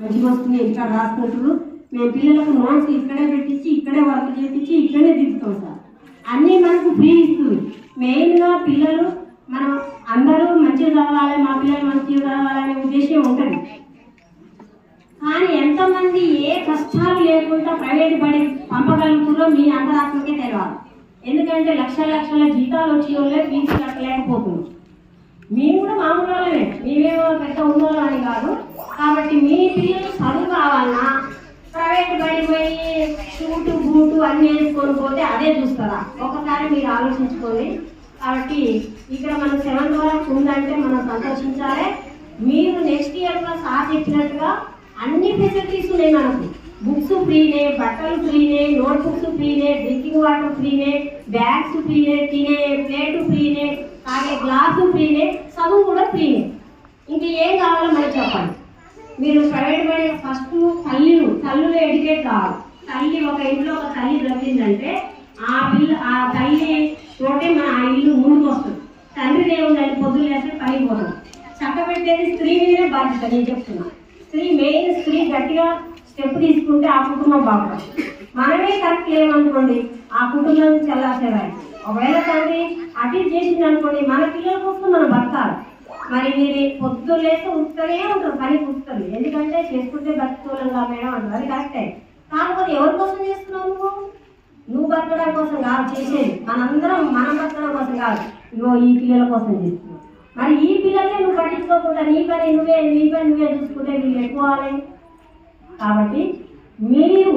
మంచిగా వస్తుంది ఇక్కడ రాసుకుంటారు మేము పిల్లలకు నోట్స్ ఇక్కడే పెట్టించి ఇక్కడే వర్క్ చేపించి ఇక్కడే దిద్దుతాం సార్. అన్నీ మనకు ఫ్రీ ఇస్తుంది. మెయిన్గా పిల్లలు మనం అందరూ మంచిగా చదవాలి మా పిల్లలు మంచిగా చదవాలనే ఉద్దేశం ఉంటుంది కానీ ఎంతమంది ఏ కష్టాలు లేకుండా ప్రైవేట్ బడి పంపగలుగుతారో మీ అంతరాత్మకే తెలియాలి ఎందుకంటే లక్షల లక్షల జీతాలు వచ్చే వాళ్ళే ఫీజు కట్టలేకపోతున్నారు. మేము కూడా మామూలు వాళ్ళమే. మేమేమో పెద్ద ఉన్నోళ్ళం అని కాదు. కాబట్టి మీ పిల్లలు చదువుకోవాలన్నా ప్రైవేట్ బడి పోయి షూటు బూటు అన్నీ వేసుకొని పోతే అదే చూస్తారా? ఒకసారి మీరు ఆలోచించుకోండి. కాబట్టి ఇక్కడ మన సెవెంత్ వరకు ఉందంటే మనం సంతోషించాలి. మీరు నెక్స్ట్ ఇయర్ కూడా సార్ చెప్పినట్టుగా అన్ని ఫెసిలిటీస్ ఉన్నాయి మనకు. బుక్స్ ఫ్రీనే బట్టలు ఫ్రీనే నోట్ బుక్స్ ఫ్రీనే డ్రింకింగ్ వాటర్ ఫ్రీనే బ్యాగ్స్ ఫ్రీనే తినే ప్లేట్ ఫ్రీనే తాగే గ్లాసు ఫ్రీనే చదువు కూడా ఫ్రీనే ఇంకా ఏం కావాలో మరి మీరు ప్రైవేట్ పడే ఫస్ట్ తల్లిలు తల్లులు ఎడ్యుకేట్ కావాలి. తల్లి ఒక ఇంట్లో ఒక తల్లి బ్రతికిందంటే ఆ పిల్ల ఆ తల్లి తోటే మన ఆ ఇల్లు ముందుకు వస్తుంది తండ్రి దేవుడు పొద్దులు వేస్తే పని పోతుంది చక్కబెట్టేది స్త్రీ మీదే బాధ్యత నేను చెప్తున్నా. స్త్రీ మెయిన్ స్త్రీ గట్టిగా స్టెప్ తీసుకుంటే ఆ కుటుంబం బాగుంటుంది. మనమే కరెక్ట్ లేమనుకోండి ఆ కుటుంబం చల్లాసేవాయి ఒకవేళ తండ్రి అటు చేసింది అనుకోండి మన పిల్లల కోసం మనం బతకాలి. మరి మీరు పొద్దు లేస్తే ఉంటూనే ఉంటారు పని ఉంటుంది ఎందుకంటే చేసుకుంటే బతుకోలంగా మేడం అంటారు అది కరెక్టే కాకపోతే ఎవరి కోసం చేస్తున్నావు నువ్వు? నువ్వు బతకడం కోసం కాదు చేసేది. మనందరం మనం బతకడం కోసం కాదు. నువ్వు ఈ పిల్లల కోసం చేస్తున్నావు. మరి ఈ పిల్లల్ని నువ్వు పట్టించుకోకుండా నీ పని నువ్వే నీ పని నువ్వే చూసుకుంటే వీళ్ళు ఎక్కువ కాబట్టి మీరు